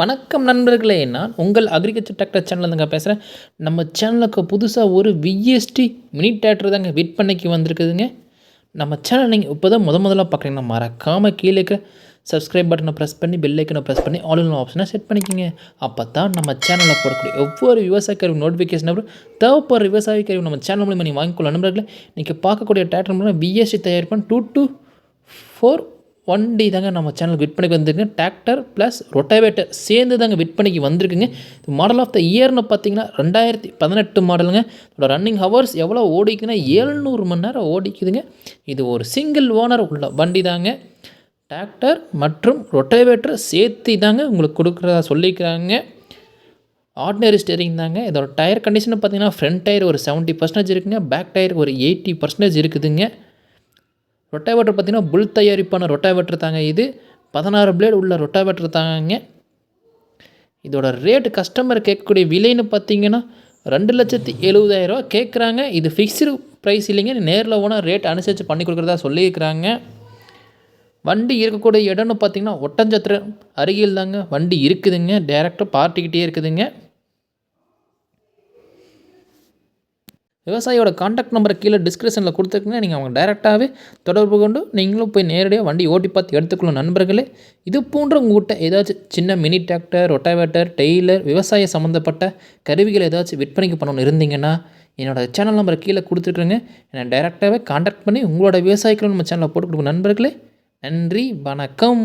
வணக்கம் நண்பர்களே நான் உங்கள் அக்ரிகல்ச்சர் டிராக்டர் சேனல் பேசுகிறேன் நம்ம சேனலுக்கு புதுசாக ஒரு விஎஸ்டி மினி டிராக்டர் தாங்க விற்பனைக்கு வந்திருக்குதுங்க. நம்ம சேனல் நீங்கள் இப்போ தான் முத முதலாக பார்க்குறீங்கன்னா மறக்காமல் கீழே இருக்கிற சப்ஸ்கிரைப் பட்டனை ப்ரெஸ் பண்ணி பெல் ஐக்கனை ப்ரெஸ் பண்ணி ஆல் இன் ஆப்ஷனை செட் பண்ணிக்கோங்க. அப்போ தான் நம்ம சேனலில் போடக்கூடிய ஒவ்வொரு விவசாய கருவி நோட்டிஃபிகேஷன் அப்புறம் தேவைப்படுற விவசாய கருவி நம்ம சேனல் மூலியமாக நீங்கள் வாங்கிக்கொள்ள நண்பர்களே நீங்கள் பார்க்கக்கூடிய டிராக்டர் மூலம் விஎஸ்டி தயாரிப்பான் டூ டூ ஃபோர் வண்டி தாங்க நம்ம சேனலுக்கு விற்பனைக்கு வந்திருக்கு. டிராக்டர் ப்ளஸ் ரொட்டாவேட்டர் சேர்ந்து தாங்க விற்பனைக்கு வந்திருக்குங்க. மாடல் ஆஃப் த இயர்னு பார்த்தீங்கன்னா ரெண்டாயிரத்தி பதினெட்டு மாடலுங்க இதோட ரன்னிங் ஹவர்ஸ் எவ்வளோ ஓடிக்குதுன்னா ஏழ்நூறு மணி நேரம் ஓடிக்குதுங்க. இது ஒரு சிங்கிள் ஓனர் உள்ள வண்டி தாங்க. டிராக்டர் மற்றும் ரொட்டவேட்டர் சேர்த்து தாங்க உங்களுக்கு கொடுக்குறதா சொல்லிக்கிறாங்க. ஆர்டினரி ஸ்டேரிங் தாங்க. இதோட டயர் கண்டிஷன் பார்த்தீங்கன்னா ஃப்ரண்ட் டயர் ஒரு செவன்ட்டி பர்சன்டேஜ் இருக்குங்க. பேக் டயர் ஒரு எயிட்டி பர்சன்டேஜ் இருக்குதுங்க. ரொட்டாவேட்டர் பார்த்தீங்கன்னா புல் தயாரிப்பான ரொட்டாவேட்டர் தாங்க இது. பதினாறு பிளேடு உள்ள ரொட்டாவேட்டர் தாங்க. இதோட ரேட்டு கஸ்டமர் கேட்கக்கூடிய விலைன்னு பார்த்தீங்கன்னா ரெண்டு லட்சத்தி எழுபதாயிரரூவா கேட்குறாங்க. இது ஃபிக்ஸ்டு ப்ரைஸ் இல்லைங்க. நேரில் போனால் ரேட் அனுசரித்து பண்ணி கொடுக்குறதா சொல்லியிருக்கிறாங்க. வண்டி இருக்கக்கூடிய இடம்னு பார்த்தீங்கன்னா ஒட்டஞ்சத்திரம் அருகில் தாங்க வண்டி இருக்குதுங்க. டேரெக்டாக பார்ட்டிக்கிட்டே இருக்குதுங்க. விவசாயியோட காண்டாக்ட் நம்பரை கீழே டிஸ்கிரிப்ஷனில் கொடுத்துருக்குங்க நீங்கள் அவங்க டைரெக்டாகவே தொடர்பு கொண்டு நீங்களும் போய் நேரடியாக வண்டி ஓட்டி பார்த்து எடுத்துக்கணும் நண்பர்களே. இது போன்ற உங்கள்கிட்ட ஏதாச்சும் சின்ன மினி டிராக்டர் ரொட்டாவேட்டர் டெய்லர் விவசாய சம்மந்தப்பட்ட கருவிகள் ஏதாச்சும் விற்பனைக்கு பண்ணணும்னு இருந்தீங்கன்னா என்னோடய சேனல் நம்பரை கீழே கொடுத்துருக்குறேங்க. என்னை டைரெக்டாகவே காண்டாக்ட் பண்ணி உங்களோட விவசாயிகளும் நம்ம சேனலில் போட்டு கொடுக்கும் நண்பர்களே. நன்றி வணக்கம்.